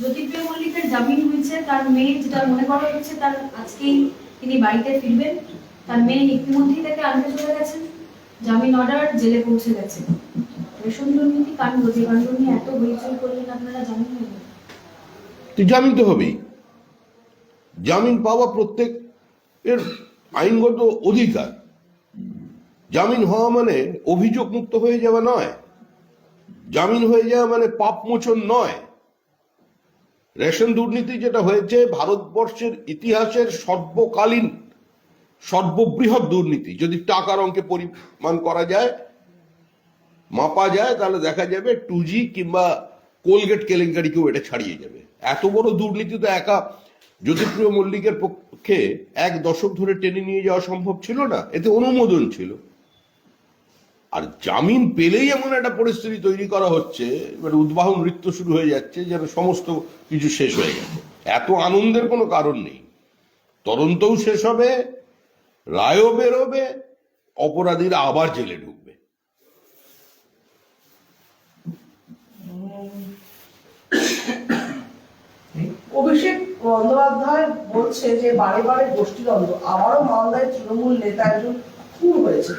জ্যোতিপ্রিয় মল্লিকের জামিন হয়েছে, তার মেয়ে যেটা মনে করা হচ্ছে তার আজকেই তিনি বাড়িতে ফিরবেন। তার মেয়ে ইতিমধ্যেই তাকে আনতে চলে গেছেন। জামিন অর্ডার জেলে পৌঁছে গেছে। রেশন দুর্নীতি কাণ্ড যে কাণ্ড নিয়ে এত হইচই করলেন আপনারা জানেন না তো জামিন তো হবেই। জামিন পাওয়া প্রত্যেক এর আইনগত অধিকার। জামিন হওয়া মানে অভিযোগ মুক্ত হয়ে যাওয়া নয়। জামিন হয়ে যাওয়া মানে পাপ মোচন নয়। রেশন দুর্নীতি যেটা হয়েছে, ভারতবর্ষের ইতিহাসের সর্বকালীন, সর্ববৃহৎ দুর্নীতি। যদি টাকার অঙ্কে পরিমাণ করা যায়, মাপা যায়, তাহলে দেখা যাবে টু জি কিংবা কোলগেট, কেলেঙ্কারিকেও এটা ছাড়িয়ে যাবে। এত বড় দুর্নীতি তো একা জ্যোতিপ্রিয় মল্লিকের পক্ষে এক দশক ধরে টেনে নিয়ে যাওয়া সম্ভব ছিল না। এতে অনুমোদন ছিল। আর জামিন পেলেই এমন একটা পরিস্থিতি তৈরি করা হচ্ছে, এবার উদ্বাহ নৃত্য শুরু হয়ে যাচ্ছে, যেন সমস্ত কিছু শেষ হয়ে গেছে। এত আনন্দের কোনো কারণ নেই। তদন্তও শেষ হবে, রায়ও বেরোবে, অপরাধীরা আবার জেলে ঢুকবে। অভিষেক বন্দ্যোপাধ্যায় বলছে যে বারে বারে গোষ্ঠীদ্বন্দ্ব, আবারও মালদায় তৃণমূল নেতা একজন খুন হয়েছে।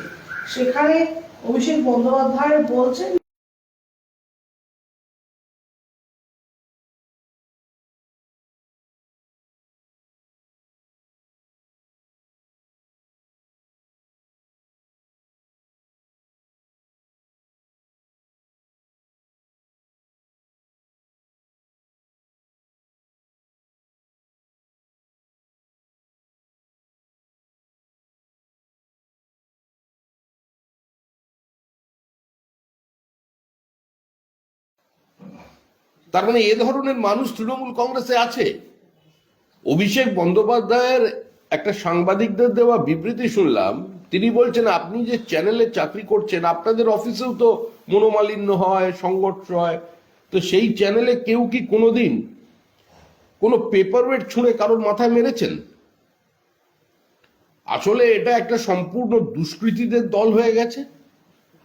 সেখানে অভিষেক বন্দ্যোপাধ্যায় বলছেন তার মানে এ ধরনের মানুষ তৃণমূল কংগ্রেসে আছে। অভিষেক বন্দ্যোপাধ্যায়ের একটা সাংবাদিকদের দেওয়া বিবৃতি শুনলাম, তিনি বলছেন, আপনি যে চ্যানেলে চাকরি করছেন, আপনাদের অফিসেও তো মনোমালিন্য হয়, সংঘর্ষ হয়। তো সেই চ্যানেলে কেউ কি কোনোদিন কোনো পেপার ওয়েট ছুঁড়ে কারোর মাথায় মেরেছেন? আসলে এটা একটা সম্পূর্ণ দুষ্কৃতীদের দল হয়ে গেছে।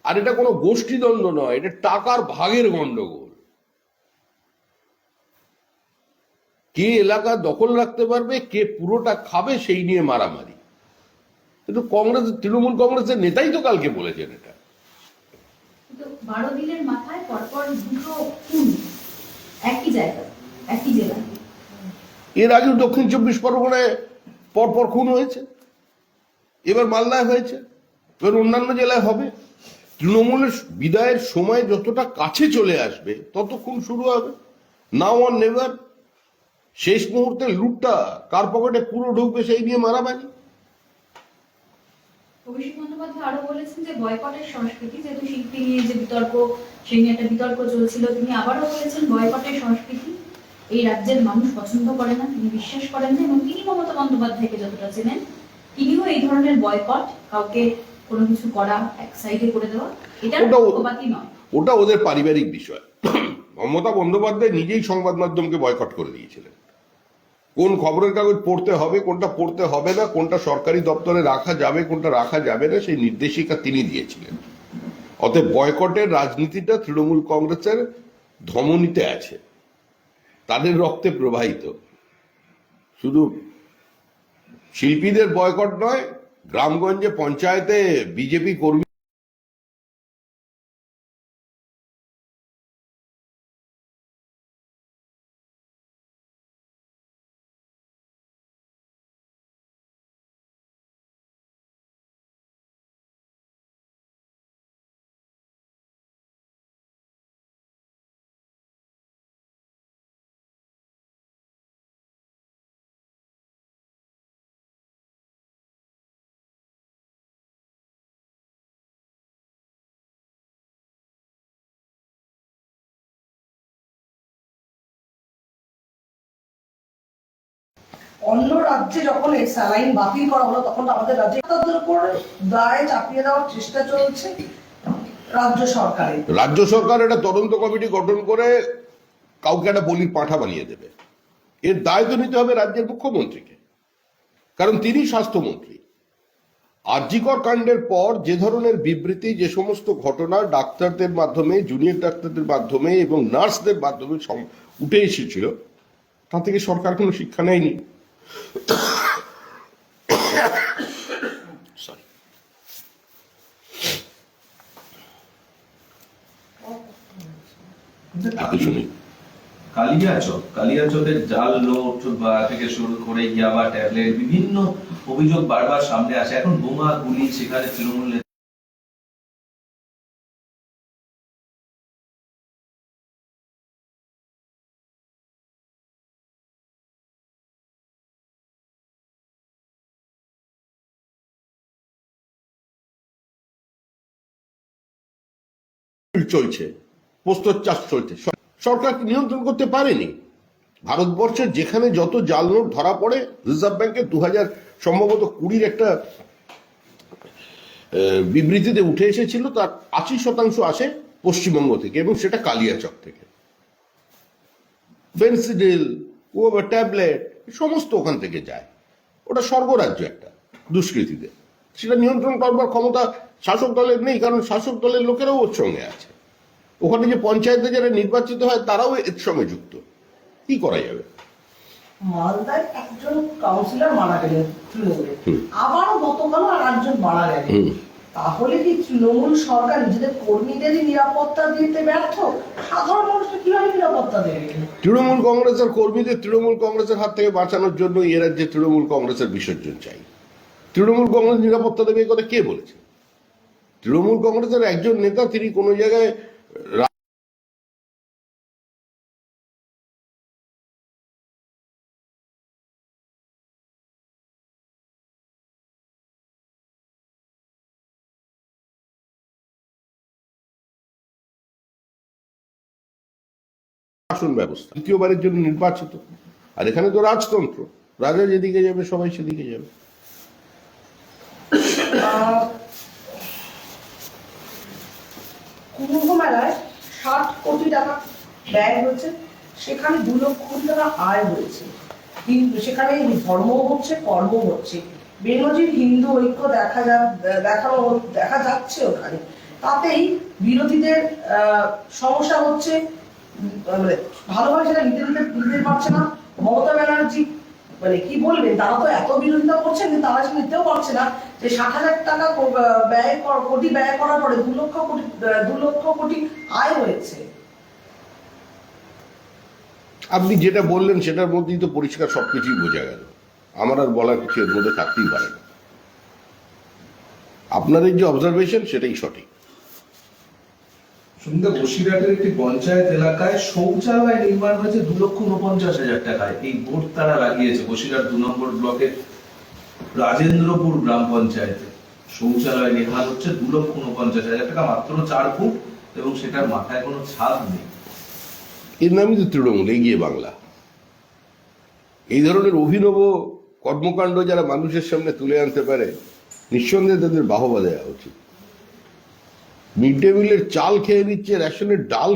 আর এটা কোনো গোষ্ঠীদ্বন্দ্ব নয়, এটা টাকার ভাগের গন্ডগোল কে এলাকা দখল রাখতে পারবে কে পুরোটা খাবে সেই নিয়ে মারামারি। কিন্তু কংগ্রেস তৃণমূল কংগ্রেসের নেতাই তো কালকে বলেছেন এটা। বারো দিনের মাথায় পরপর দুটো একই জায়গায় একই জেলায় এর আগে দক্ষিণ চব্বিশ পরগনায় পরপর খুন হয়েছে এবার মালদায় হয়েছে এবার অন্যান্য জেলায় হবে। তৃণমূলের বিদায়ের সময় যতটা কাছে চলে আসবে তত খুন শুরু হবে। নাও আর নেভার শেষ মুহূর্তে লুটটা কার পকেটে পুরো ঢুকবে সেই নিয়ে মারামারি? অভিষেক বন্দ্যোপাধ্যায় আরও বলেছেন যে বয়কটের সংস্কৃতি যেহেতু শিল্পী নিয়ে যে বিতর্ক সেই নিয়ে একটা বিতর্ক চলছিল তিনি আবারও বলেছেন বয়কটের সংস্কৃতি। এই রাজ্যের মানুষ পছন্দ করে না তিনি বিশ্বাস করেন না এবং তিনি মমতা বন্দ্যোপাধ্যায়কে যতটা চেনেন তিনিও এই ধরনের বয়কট কাউকে কোনো কিছু করা এক সাইডে করে দেওয়া এটা ওটাও- নয়। ওটা ওদের পারিবারিক বিষয়। মমতা বন্দ্যোপাধ্যায় নিজেই সংবাদ মাধ্যমকে বয়কট করে দিয়েছিলেন। কোন খবরের কাগজ পড়তে হবে, কোনটা পড়তে হবে না, কোনটা সরকারি দপ্তরে রাখা যাবে, কোনটা রাখা যাবে না, সেই নির্দেশিকা তিনি দিয়েছিলেন। অতএব বয়কটের রাজনীতিটা তৃণমূল কংগ্রেসের ধমনীতে আছে। তাদের রক্তে প্রবাহিত। শুধু শিল্পীদের বয়কট নয়, গ্রামগঞ্জে পঞ্চায়েতে বিজেপি কর্মী অন্য রাজ্যে যখন এই স্যালাইন বাতিল করা হলো, তখন আমাদের রাজ্যে তাদের উপর দায় চাপিয়ে দেওয়ার চেষ্টা চলছে রাজ্য সরকারের। রাজ্য সরকার একটা তদন্ত কমিটি গঠন করে কাউকে একটা বলির পাঠা বানিয়ে দেবে। এর দায় তো নিতে হবে রাজ্যের মুখ্যমন্ত্রীকে, কারণ তিনি স্বাস্থ্যমন্ত্রী। আরজিকর কাণ্ডের পর যে ধরনের বিবৃতি, যে সমস্ত ঘটনা ডাক্তারদের মাধ্যমে, জুনিয়র ডাক্তারদের মাধ্যমে এবং নার্সদের মাধ্যমে উঠে এসেছিল তা থেকে সরকার কোনো শিক্ষা নেয়নি। আপনি শুনুন। কালিয়াচক, কালিয়াচকের জাল নোট বা থেকে শুরু করে ইয়াবা, ট্যাবলেট, বিভিন্ন অভিযোগ বারবার সামনে আসে। এখন বোমা গুলি সেখানে তৃণমূল চলছে পোস্তর চাষ চলছে। সরকার নিয়ন্ত্রণ করতে পারেনি? ভারতবর্ষের যেখানে যত জাল নোট ধরা পড়ে রিজার্ভ ব্যাংকের দু হাজার সম্ভবত কুড়ির একটা বিবৃতিতে উঠে এসেছিল, তার আশি শতাংশ আসে পশ্চিমবঙ্গ থেকে এবং সেটা কালিয়াচক থেকে। পেন্সিডিল ও ট্যাবলেট সমস্ত ওখান থেকে যায়। ওটা স্বর্গরাজ্য একটা, দুষ্কৃতীদের। সেটা নিয়ন্ত্রণ করবার ক্ষমতা শাসক দলের নেই কারণ শাসক দলের লোকেরাও ওর সঙ্গে আছে। ওখানে যে পঞ্চায়েতে যারা নির্বাচিত হয় তারাও এর সঙ্গে যুক্ত। কি করা যাবে? মালদায় একজন কাউন্সিলর মারা গেলেন তৃণমূলে। আবারও গতকালও আর একজন মারা গেলেন। তাহলে কি তৃণমূল সরকার নিজেদের কর্মীদেরই নিরাপত্তা দিতে ব্যর্থ? সাধারণ মানুষকে কীভাবে নিরাপত্তা দেবে? তৃণমূল কংগ্রেসের কর্মীদের তৃণমূল কংগ্রেসের হাত থেকে বাঁচানোর জন্য এ রাজ্যে তৃণমূল কংগ্রেসের বিসর্জন চাই। তৃণমূল কংগ্রেস নিরাপত্তা দেবে কথা কে বলেছে? তৃণমূল কংগ্রেসের একজন নেতা, তিনি কোনো জায়গায় শাসন ব্যবস্থা, দ্বিতীয়বারের জন্য নির্বাচিত। আর এখানে তো রাজতন্ত্র, রাজা যেদিকে যাবে, সবাই সেদিকে যাবে। কুম্ভ মেলায় ষাট কোটি টাকা ব্যয় হয়েছে সেখানে দু লক্ষ কোটি টাকা আয় হয়েছে। কিন্তু সেখানে ধর্ম হচ্ছে কর্ম হচ্ছে। বেনজির হিন্দু ঐক্য দেখা যা, দেখানো দেখা যাচ্ছে ওখানে। তাতেই বিরোধীদের সমস্যা হচ্ছে মানে ভালোভাবে সেটা নিতে নিতে নিতে পারছে না। মমতা ব্যানার্জি মানে কি বলবেন? তারা তো এত বিরোধিতা করছেন তারা নিতেও পারছে না যে ষাট হাজার টাকা ব্যয় কোটি ব্যয় করার পরে দু লক্ষ কোটি, দু লক্ষ কোটি আয় হয়েছে। আপনি যেটা বললেন সেটার মধ্যেই তো পরিষ্কার সবকিছুই বোঝা গেল। আমার আর বলার কিছু এর মধ্যে থাকতেই পারে না। আপনার এই যে অবজারভেশন সেটাই সঠিক। সন্ধ্যা বসিরহাটের একটি পঞ্চায়েত এলাকায় শৌচালয় নির্মাণ হয়েছে দু লক্ষ উনপঞ্চাশ হাজার টাকায়। এই বোর্ড তারা লাগিয়েছে বসিরহাট দু নম্বর ব্লকের রাজেন্দ্রপুর গ্রাম পঞ্চায়েতে। শৌচালয় নির্মাণ হচ্ছে দু লক্ষ উনপঞ্চাশ হাজার টাকা, মাত্র চার ফুট, এবং সেটার মাথায় কোনো ছাদ নেই। এর নামই তো তৃণমূল, এগিয়ে বাংলা। এই ধরনের অভিনব কর্মকাণ্ড যারা মানুষের সামনে তুলে আনতে পারে, নিঃসন্দেহে তাদের বাহবা দেওয়া উচিত। মিড ডে মিলের চাল খেয়ে নিচ্ছে রেশনের ডাল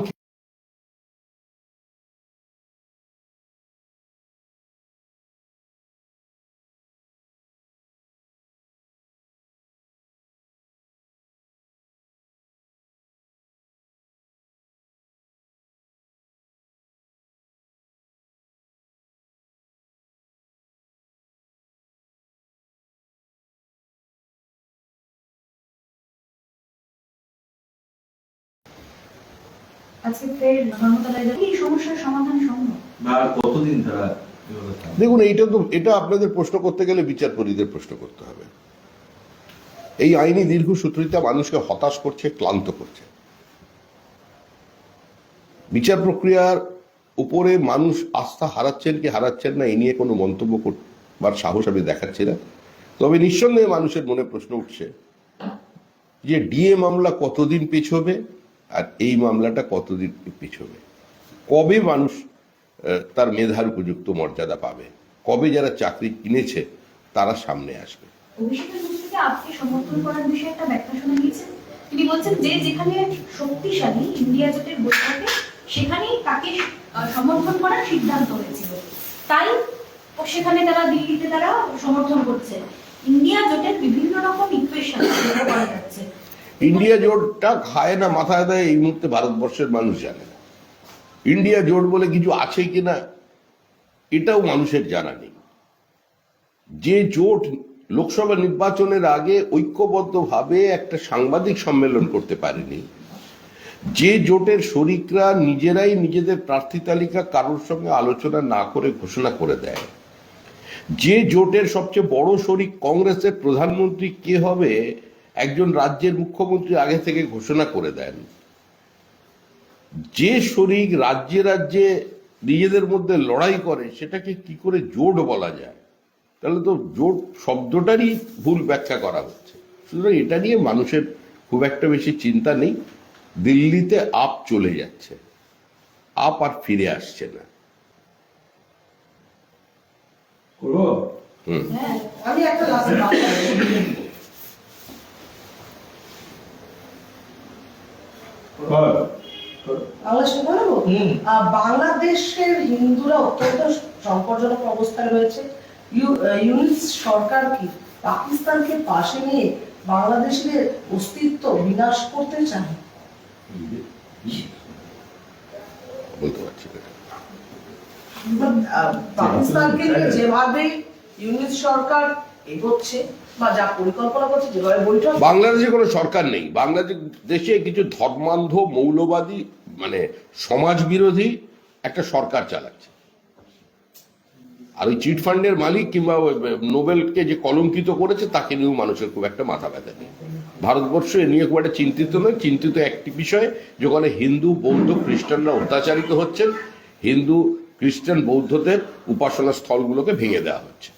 আজকে ফের ধর্মতলায় যাবে এই সমস্যার সমাধান সম্ভব? আর কতদিন তারা দেখুন এইটা তো এটা আপনাদের প্রশ্ন করতে গেলে বিচারপতিদের প্রশ্ন করতে হবে। এই আইনি দীর্ঘ দীর্ঘসূত্রিতা মানুষকে হতাশ করছে ক্লান্ত করছে। বিচার প্রক্রিয়ার উপরে মানুষ আস্থা হারাচ্ছেন কি হারাচ্ছেন না এ নিয়ে কোনো মন্তব্য করবার সাহস আমি দেখাচ্ছি না। তবে নিঃসন্দেহে মানুষের মনে প্রশ্ন উঠছে যে ডিএ মামলা কতদিন পিছবে? আর এই মামলাটা কতদিন পিছবে? কবে মানুষ তার মেধার উপযুক্ত মর্যাদা পাবে? কবে যারা চাকরি কিনেছে, তারা সামনে আসবে? তিনি বলছেন যে যেখানে শক্তিশালী ইন্ডিয়া জোটের বৈঠকে সেখানেই তাকে সমর্থন করার সিদ্ধান্ত হয়েছিল। তাই সেখানে তারা দিল্লিতে তারা সমর্থন করছে। ইন্ডিয়া জোটের বিভিন্ন রকম ইকুয়েশন করা যাচ্ছে। ইন্ডিয়া জোটটা খায় না, মাথায় দেয়, এই মুহূর্তে ভারতবর্ষের মানুষ জানে না। ইন্ডিয়া জোট বলে কিছু আছে কিনা এটাও মানুষের জানা নেই। যে জোট লোকসভা নির্বাচনের আগে ঐক্যবদ্ধভাবে একটা সাংবাদিক সম্মেলন করতে পারেনি, যে জোটের শরিকরা নিজেরাই নিজেদের প্রার্থী তালিকা কারোর সঙ্গে আলোচনা না করে ঘোষণা করে দেয়, যে জোটের সবচেয়ে বড় শরিক কংগ্রেসের প্রধানমন্ত্রী কে হবে একজন রাজ্যের মুখ্যমন্ত্রী আগে থেকে ঘোষণা করে দেন। যে শরিক রাজ্যে রাজ্যে নিজেদের মধ্যে লড়াই করে সেটাকে কি করে জোট বলা যায়? তাহলে তো জোট শব্দটারই ভুল ব্যাখ্যা করা হচ্ছে। সুতরাং এটা নিয়ে মানুষের খুব একটা বেশি চিন্তা নেই। দিল্লিতে আপ চলে যাচ্ছে। আপ আর ফিরে আসছে না। হুম। হ্যাঁ আমি একটা বাংলাদেশ বলব বাংলাদেশের হিন্দুরা অত্যন্ত সংকটজনক অবস্থায় রয়েছে। ইউনিস সরকার কি পাকিস্তানকে পাশে নিয়ে বাংলাদেশের অস্তিত্ব বিনাশ করতে চায়? বলতে পারছি পাকিস্তানকে যেভাবে ইউনিস সরকার এগোচ্ছে বা যা পরিকল্পনা করছে, যেভাবে বৈঠক বাংলাদেশে কোনো সরকার নেই। বাংলাদেশে কিছু ধর্মান্ধ, মৌলবাদী মানে সমাজ বিরোধী একটা সরকার চালাচ্ছে। আর ওই চিট ফান্ডের মালিক কিংবা নোবেলকে যে কলঙ্কিত করেছে, তাকে নিয়েও মানুষের খুব একটা মাথা ব্যথা নেই। ভারতবর্ষ এ নিয়ে খুব একটা চিন্তিত নয়। চিন্তিত একটি বিষয় যেখানে হিন্দু, বৌদ্ধ, খ্রিস্টানরা অত্যাচারিত হচ্ছেন। হিন্দু, খ্রিস্টান, বৌদ্ধদের উপাসনা স্থলগুলোকে ভেঙে দেওয়া হচ্ছে।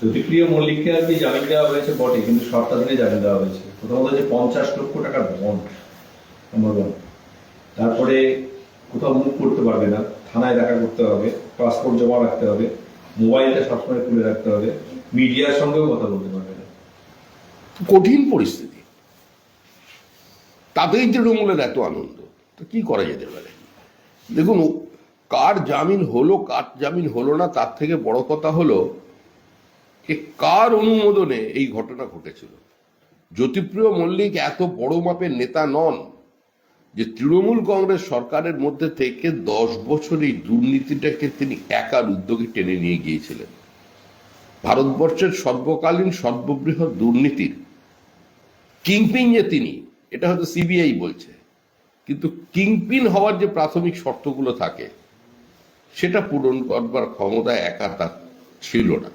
জ্যোতিপ্রিয় মল্লিককে আর কি জামিন দেওয়া হয়েছে, বটে, কিন্তু শর্তাধীনে জামিন দেওয়া হয়েছে। প্রথমত যে পঞ্চাশ লক্ষ টাকার বন্ড নম্বর ওয়ান তারপরে কোথাও মুখ করতে পারবে না, থানায় দেখা করতে হবে পাসপোর্ট জমা রাখতে হবে, মোবাইলটা সবসময় খুলে রাখতে হবে, মিডিয়ার সঙ্গেও কথা বলতে পারবে না। কঠিন পরিস্থিতি। তাতেই তৃণমূলের এত আনন্দ। তো কি করা যেতে পারে? দেখুন, কার জামিন হলো, কার জামিন হলো না, তার থেকে বড় কথা হলো যে কার অনুমোদনে এই ঘটনা ঘটেছিল? জ্যোতিপ্রিয় মল্লিক এত বড় মাপের নেতা নন যে তৃণমূল কংগ্রেস সরকারের মধ্যে থেকে দশ বছর এই দুর্নীতিটাকে তিনি একার উদ্যোগে টেনে নিয়ে গিয়েছিলেন। ভারতবর্ষের সর্বকালীন সর্ববৃহৎ দুর্নীতির কিংপিন যে তিনি, এটা হয়তো সিবিআই বলছে। কিন্তু কিংপিন হওয়ার যে প্রাথমিক শর্তগুলো থাকে, সেটা পূরণ করবার ক্ষমতা একা তার ছিল না।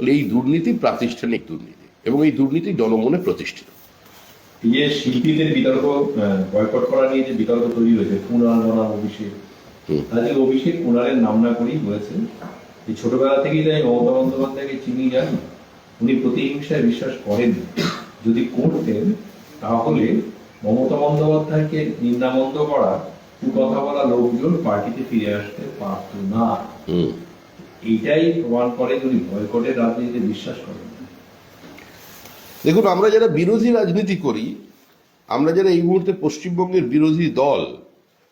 বলে এই দুর্নীতি প্রাতিষ্ঠানিক দুর্নীতি এবং এই দুর্নীতি জনমনে প্রতিষ্ঠিত। যে শিল্পীদের বিতর্ক বয়কট করা নিয়ে যে বিতর্ক তৈরি হয়েছে কুণাল বনাম অভিষেক। হুম। অভিষেক কুণালের নাম না করেই বলেছে এই ছোটবেলা থেকেই তাই মমতা বন্দ্যোপাধ্যায়কে চিনি জানি উনি প্রতিহিংসায় বিশ্বাস করেন যদি করতেন তাহলে মমতা বন্দ্যোপাধ্যায়কে নিন্দামন্দ করা কথা বলা লোকজন পার্টিতে ফিরে আসতে পারত না। এইটাই প্রমাণ করে উনি রাজনীতিতে বিশ্বাস করেন দেখুন, আমরা যারা বিরোধী রাজনীতি করি, আমরা যারা এই মুহূর্তে পশ্চিমবঙ্গের বিরোধী দল,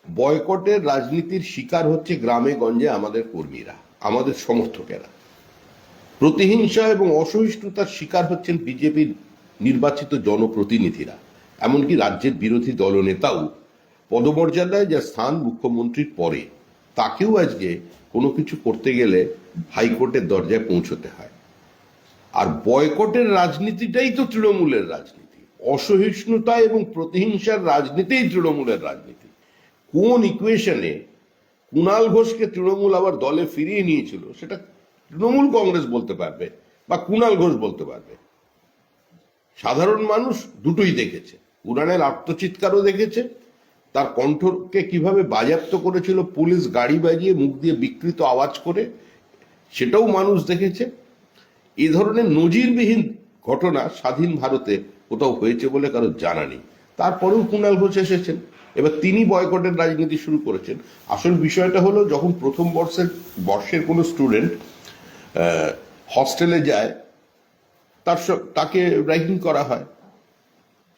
বয়কটের রাজনীতির শিকার হচ্ছে গ্রামে গঞ্জে আমাদের কর্মীরা, আমাদের সমর্থকেরা। প্রতিহিংসা এবং অসহিষ্ণুতার শিকার হচ্ছেন বিজেপির নির্বাচিত জনপ্রতিনিধিরা, এমনকি রাজ্যের বিরোধী দলনেতাও পদমর্যাদায় যা স্থান মুখ্যমন্ত্রীর পরে, তাকেও আজকে কোনো কিছু করতে গেলে হাইকোর্টের দরজায় পৌঁছতে হয়। আর বয়কটের রাজনীতিটাই তো তৃণমূলের রাজনীতি। অসহিষ্ণুতা এবং প্রতিহিংসার রাজনীতিই তৃণমূলের রাজনীতি। কোন ইকুয়েশনে কুণাল ঘোষকে তৃণমূল আবার দলে ফিরিয়ে নিয়েছিল, সেটা তৃণমূল কংগ্রেস বলতে পারবে বা কুণাল ঘোষ বলতে পারবে। সাধারণ মানুষ দুটোই দেখেছে। কুণালের আত্মচিৎকারও দেখেছে তার কণ্ঠকে কীভাবে বাজেয়াপ্ত করেছিল, পুলিশ গাড়ি বাজিয়ে মুখ দিয়ে বিকৃত আওয়াজ করে, সেটাও মানুষ দেখেছে। এ ধরনের নজিরবিহীন ঘটনা স্বাধীন ভারতে কোথাও হয়েছে বলে কারও জানা নেই। তারপরেও কুণাল ঘোষ এসেছেন। এবার তিনি বয়কটের রাজনীতি শুরু করেছেন। আসল বিষয়টা হলো, যখন প্রথম বর্ষের বর্ষের কোনো স্টুডেন্ট হস্টেলে যায়, তার তাকে র্যাগিং করা হয়।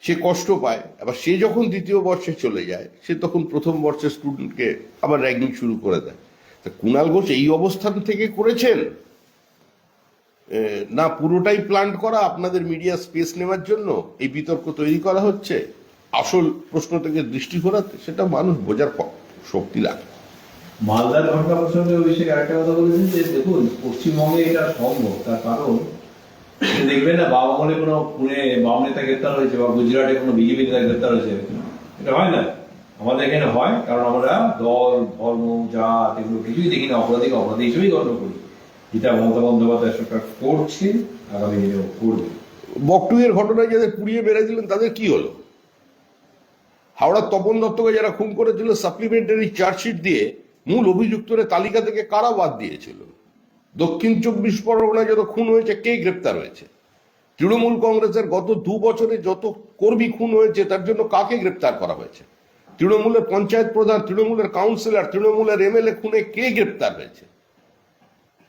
সে কষ্ট পায়, আবার সে যখন দ্বিতীয় বর্ষে চলে যায়, সে তখন প্রথম বর্ষের স্টুডেন্টকে আবার র্যাগিং শুরু করে দেয়। তা কুণাল ঘোষ এই অবস্থান থেকে করেছেন? না পুরোটাই প্ল্যান করা আপনাদের মিডিয়া স্পেস নেওয়ার জন্য এই বিতর্ক তৈরি করা হচ্ছে? আসল প্রশ্ন থেকে দৃষ্টি ঘোরাতে সেটা মানুষ বোঝার শক্তি লাগে। মালদার ঘটনা প্রসঙ্গে অভিষেক আরেকটা কথা বলেছেন যে, দেখুন, পশ্চিমবঙ্গে এটা সম্ভব, তার কারণ দেখবেন না, বাবা মনে কোনো পুনে বাম নেতা গ্রেপ্তার হয়েছে বা গুজরাটে কোনো বিজেপি নেতা গ্রেপ্তার হয়েছে। এটা হয় না। আমাদের এখানে হয়, কারণ আমরা দল, ধর্ম, জাত এগুলো কিছুই দেখি না অপরাধীকে অপরাধী হিসেবেই গণ্য করি। যেটা মমতা বন্দ্যোপাধ্যায় সরকার করছে, আগামী দিনেও করবে। বকটুয়ের ঘটনায় যাদের পুড়িয়ে মেরে দিলেন তাদের কি হলো? হাওড়ার তপন দত্তকে যারা খুন করেছিল সাপ্লিমেন্টারি চার্জশিট দিয়ে মূল অভিযুক্তদের তালিকা থেকে কারা বাদ দিয়েছিল? দক্ষিণ চব্বিশ পরগনায় যত খুন হয়েছে, কে গ্রেপ্তার হয়েছে? তৃণমূল কংগ্রেসের গত দু বছরে যত কর্মী খুন হয়েছে, তার জন্য কাকে গ্রেপ্তার করা হয়েছে? তৃণমূলের পঞ্চায়েত প্রধান, তৃণমূলের কাউন্সিলর, তৃণমূলের এমএলএ খুনে কে গ্রেপ্তার হয়েছে?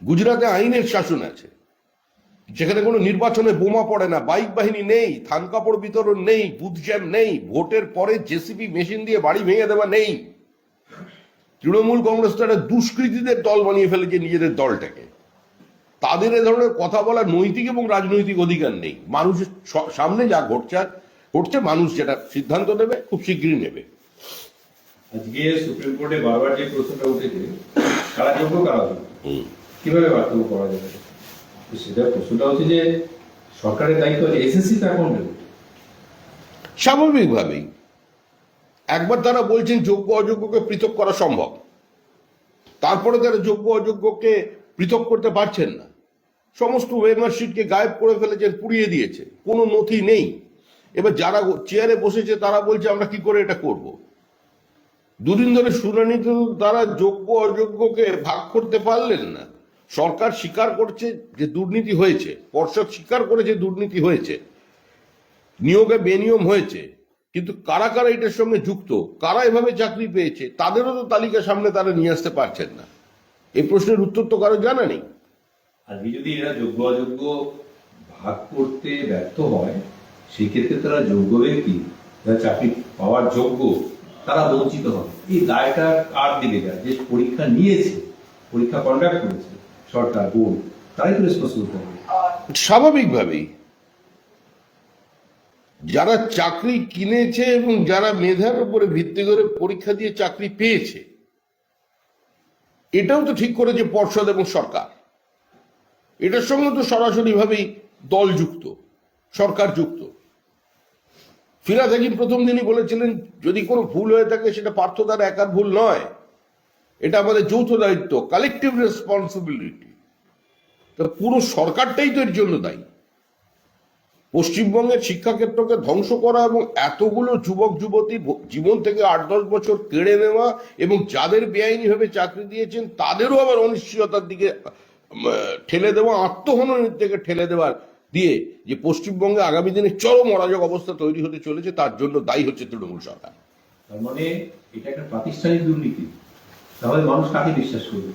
গুজরাটে আইনের শাসন আছে। যেখানে কোনো নির্বাচনে বোমা পড়ে না, বাইক বাহিনী নেই, থান কাপড় বিতরণ নেই, বুথ জ্যাম নেই, ভোটের পরে জেসিবি মেশিন দিয়ে বাড়ি ভেঙে দেওয়া নেই। তৃণমূল কংগ্রেস তো একটা দুষ্কৃতীদের দল বানিয়ে ফেলেছে নিজেদের দলটাকে। তাদের এ ধরনের কথা বলার নৈতিক এবং রাজনৈতিক অধিকার নেই। মানুষের সামনে যা ঘটছে ঘটছে মানুষ যেটা সিদ্ধান্ত নেবে খুব শীঘ্রই নেবে। আজকে সুপ্রিম কোর্টে বারবার যে প্রশ্নটা উঠেছে কারা যোগ্য কারা কীভাবে পার্থক্য করা যাবে? সেটা প্রশ্নটা হচ্ছে যে সরকারের দায়িত্ব এসএসসি তো অ্যাকাউন্টেবল স্বাভাবিকভাবেই। একবার তারা বলছেন যোগ্য অযোগ্যকে পৃথক করা সম্ভব। তারপরে তারা যোগ্য অযোগ্যকে পৃথক করতে পারছেন না। সমস্ত ওয়েমার্কশিটকে গায়েব করে ফেলেছেন, পুড়িয়ে দিয়েছে। কোনো নথি নেই। এবার যারা চেয়ারে বসেছে, তারা বলছে, আমরা কি করে এটা করব? দুদিন ধরে শুনানিতে তারা যোগ্য অযোগ্যকে ভাগ করতে পারলেন না। সরকার স্বীকার করছে যে দুর্নীতি হয়েছে। পর্ষদ স্বীকার করেছে দুর্নীতি হয়েছে। নিয়োগে বেনিয়ম হয়েছে। কিন্তু কারা কারা এটার সঙ্গে যুক্ত? কারা এভাবে চাকরি পেয়েছে? তাদেরও তো তালিকা সামনে তারা নিয়ে আসতে পারছেন না। এই প্রশ্নের উত্তর তো কারও জানা নেই। আজকে যদি এরা যোগ্য অযোগ্য ভাগ করতে ব্যর্থ হয় সেই ক্ষেত্রে তারা যোগ্য ব্যক্তি যারা চাকরি পাওয়ার যোগ্য তারা বঞ্চিত হবে। এই দায়টা কার দিকে যায়? যে পরীক্ষা নিয়েছে পরীক্ষা কন্ডাক্ট করেছে সরকার বোর্ড তারাই তো রেসপন্সিবল স্বাভাবিকভাবেই। যারা চাকরি কিনেছে এবং যারা মেধার উপরে ভিত্তি করে পরীক্ষা দিয়ে চাকরি পেয়েছে, এটাও তো ঠিক করেছে পর্ষদ এবং সরকার। এটার সঙ্গে তো সরাসরি ভাবেই দল যুক্ত, সরকার যুক্ত। ফিরাজ হাকিম প্রথম দিনই বলেছিলেন, যদি কোনো ভুল হয়ে থাকে সেটা পার্থ দ্বারা একার ভুল নয়। এটা আমাদের যৌথ দায়িত্ব কালেকটিভ রেসপন্সিবিলিটি পুরো সরকারটাই তো এর জন্য দায়ী। পশ্চিমবঙ্গের শিক্ষাক্ষেত্রকে ধ্বংস করা এবং এতগুলো যুবক যুবতী জীবন থেকে আট দশ বছর কেড়ে নেওয়া এবং যাদের বেআইনিভাবে চাকরি দিয়েছেন তাদেরও আবার অনিশ্চয়তার দিকে ঠেলে দেওয়া আত্মহননের দিকে ঠেলে দেওয়ার দিয়ে যে পশ্চিমবঙ্গে আগামী দিনে চরম অরাজক অবস্থা তৈরি হতে চলেছে তার জন্য দায়ী হচ্ছে তৃণমূল সরকার। তার মানে এটা একটা প্রাতিষ্ঠানিক দুর্নীতি। তাহলে মানুষ কাকে বিশ্বাস করবে?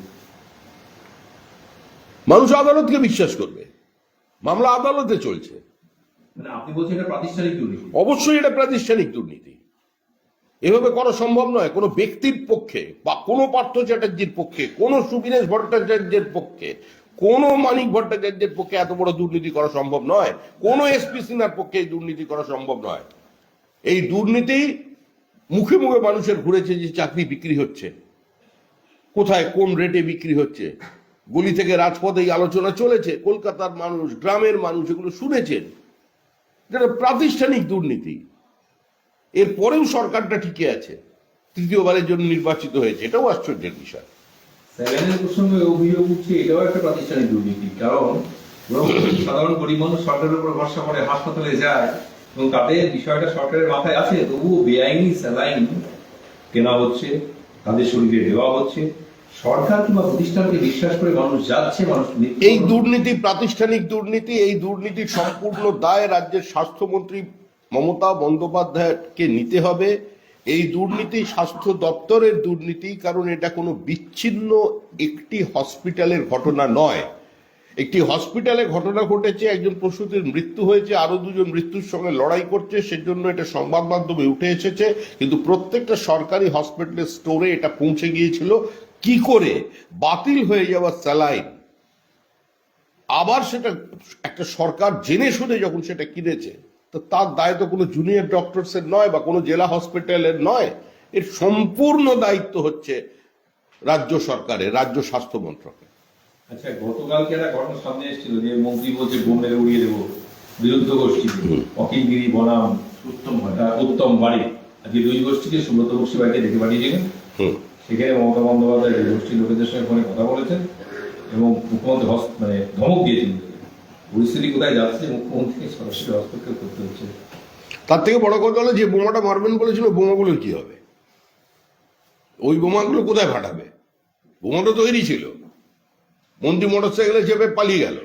মানুষ আদালতকে বিশ্বাস করবে। মামলা আদালতে চলছে। অবশ্যই এটা প্রাতিষ্ঠানিক দুর্নীতি। এভাবে করা সম্ভব নয়, কোনো ব্যক্তির পক্ষে বা কোনো পার্থ চ্যাটার্জির পক্ষে, কোনো সুবিনেশ ভট্টাচার্যের পক্ষে, কোনো মানিক ভট্টাচার্যের পক্ষে এত বড় দুর্নীতি করা সম্ভব নয়, কোনো এসপি সিনার পক্ষে এই দুর্নীতি করা সম্ভব নয়। এই দুর্নীতি মুখে মুখে মানুষের ঘুরেছে যে চাকরি বিক্রি হচ্ছে। কোথায় কোন রেটে বিক্রি হচ্ছে? গলি থেকে রাজপথে এই আলোচনা চলেছে, কলকাতার মানুষ, গ্রামের মানুষ এগুলো শুনেছেন। যেটা প্রাতিষ্ঠানিক দুর্নীতি। এরপরেও সরকারটা টিকে আছে। তৃতীয়বারের জন্য নির্বাচিত হয়েছে, এটাও আশ্চর্যের বিষয়। স্যালানের প্রসঙ্গে অভিযোগ উঠছে, এটাও একটা প্রাতিষ্ঠানিক দুর্নীতি। কারণ সাধারণ গরিব মানুষ সরকারের উপর ভরসা করে হাসপাতালে যায় এবং তাদের বিষয়টা সরকারের মাথায় আছে, তবুও বেআইনি স্যালাইন কেনা হচ্ছে, তাদের শরীরে দেওয়া হচ্ছে সরকার কিংবা প্রতিষ্ঠানকে বিশ্বাস করে মানুষ যাচ্ছে মানুষ এই দুর্নীতি প্রাতিষ্ঠানিক দুর্নীতি এই দুর্নীতির সম্পূর্ণ দায় রাজ্যের স্বাস্থ্যমন্ত্রী মমতা বন্দ্যোপাধ্যায়কে নিতে হবে। এই দুর্নীতি স্বাস্থ্য দপ্তরের দুর্নীতি কারণ এটা কোনো বিচ্ছিন্ন একটি হসপিটালের ঘটনা নয়। একটি হসপিটালে ঘটনা ঘটেছে একজন প্রসূতির মৃত্যু হয়েছে আরও দুজন মৃত্যুর সঙ্গে লড়াই করছে সেজন্য এটা সংবাদ মাধ্যমে উঠে এসেছে। কিন্তু প্রত্যেকটা সরকারি হসপিটালের স্টোরে এটা পৌঁছে গিয়েছিল। কি করে বাতিল হয়ে যাওয়া স্যালাইন? আবার সেটা একটা সরকার জেনে শুনে যখন সেটা কিনেছে তো তার দায় তো কোনো জুনিয়র ডক্টরসের নয় বা কোনো জেলা হসপিটালের নয়। এর সম্পূর্ণ দায়িত্ব হচ্ছে রাজ্য সরকারের রাজ্য স্বাস্থ্য মন্ত্রকের। আচ্ছা গতকালকে একটা ঘটনা সামনে এসেছিল যে মন্ত্রী বলছে বোম মেরে উড়িয়ে দেবো? বিরুদ্ধ গোষ্ঠী অকিলগিরি বনাম উত্তম উত্তম বাড়ি। আজকে দুই গোষ্ঠীকে সুব্রত বক্সি বাড়িতে ডেকে পাঠিয়েছিলেন। হুম। সেখানে মমতা বন্দ্যোপাধ্যায় গোষ্ঠীর লোকেদের সঙ্গে ফোনে কথা বলেছেন এবং মুখ্যমন্ত্রী হস মানে ধমক দিয়েছেন। পরিস্থিতি কোথায় যাচ্ছে? মুখ্যমন্ত্রীকে সরাসরি হস্তক্ষেপ করতে হচ্ছে। তার থেকে বড় কথা হলো, যে বোমাটা মারবেন বলেছিল, বোমাগুলোর কি হবে? ওই বোমাগুলো কোথায় ফাটাবে? বোমাটা তৈরি ছিল। মন্ত্রী মোটর সাইকেলে চেপে পালিয়ে গেল,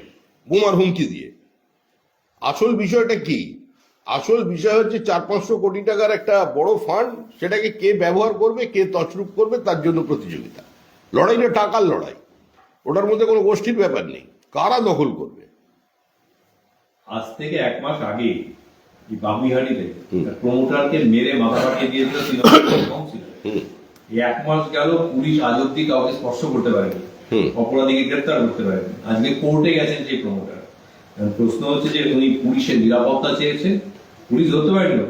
বোমার হুমকি দিয়ে। আসল বিষয়টা কি? আসল বিষয় হচ্ছে চার পাঁচশো কোটি টাকার একটা বড় ফান্ড সেটাকে কে ব্যবহার করবে কে তছরূপ করবে তার জন্য প্রতিযোগিতা। লড়াইটা টাকার লড়াই। ওটার মধ্যে কোনো গোষ্ঠীর ব্যাপার নেই। কারা দখল করবে? আজ থেকে এক মাস আগে এই প্রমোটারকে মেরে মাথা পাঠিয়ে দিয়েছিল এক মাস গেল পুলিশ আজ অব্দি কাউকে স্পর্শ করতে পারেনি। অপরাধীকে গ্রেপ্তার করতে পারেনি। আজকে কোর্টে গেছেন যে প্রমোটার প্রশ্ন হচ্ছে যে উনি পুলিশের নিরাপত্তা চেয়েছেন পুলিশ ধরতে পারেনি।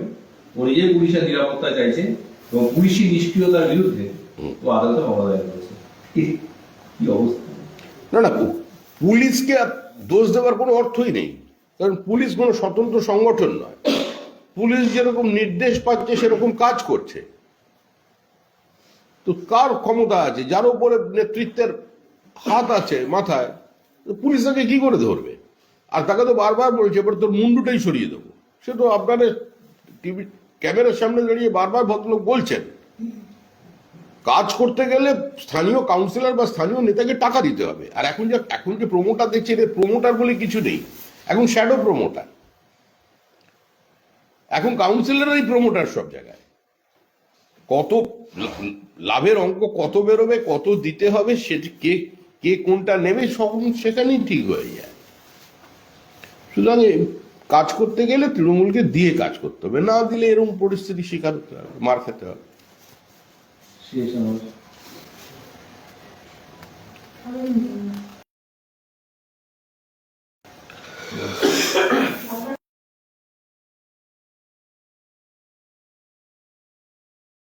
ও নিজেই পুলিশের নিরাপত্তা চাইছে এবং পুলিশি নিষ্ক্রিয়তার বিরুদ্ধে ও আদালতে মামলা করেছে। কি- অবস্থা? না না পুলিশকে দোষ দেওয়ার কোনো অর্থই নেই। কারণ পুলিশ কোনো স্বতন্ত্র সংগঠন নয়। পুলিশ যেরকম নির্দেশ পাচ্ছে, সেরকম কাজ করছে। তো কার ক্ষমতা আছে? যার উপরে নেতৃত্বের হাত আছে মাথায় পুলিশ তাকে কি করে ধরবে? আর তাকে তো বারবার বলছে, এবার তোর মুন্ডুটাই সরিয়ে দেবো। সে তো আপনাদের টিভি, ক্যামেরার সামনে দাঁড়িয়ে বারবার ভদ্রলোক বলছেন, কাজ করতে গেলে স্থানীয় কাউন্সিলর বা স্থানীয় নেতাকে টাকা দিতে হবে। আর এখন যে এখন যে প্রমোটার দেখছি এদের প্রমোটার বলে কিছু নেই। এখন শ্যাডো প্রমোটার এখন কাউন্সিলরই প্রমোটার সব জায়গায়। কত লাভের অঙ্ক কত বেরোবে, কত দিতে হবে সেটি কে কে কোনটা নেবে, সব সেখানেই ঠিক হয়ে যায়। সুতরাং কাজ করতে গেলে তৃণমূলকে দিয়ে কাজ করতে হবে। না দিলে এরকম পরিস্থিতি শিকার হতে হবে মার খেতে হবে।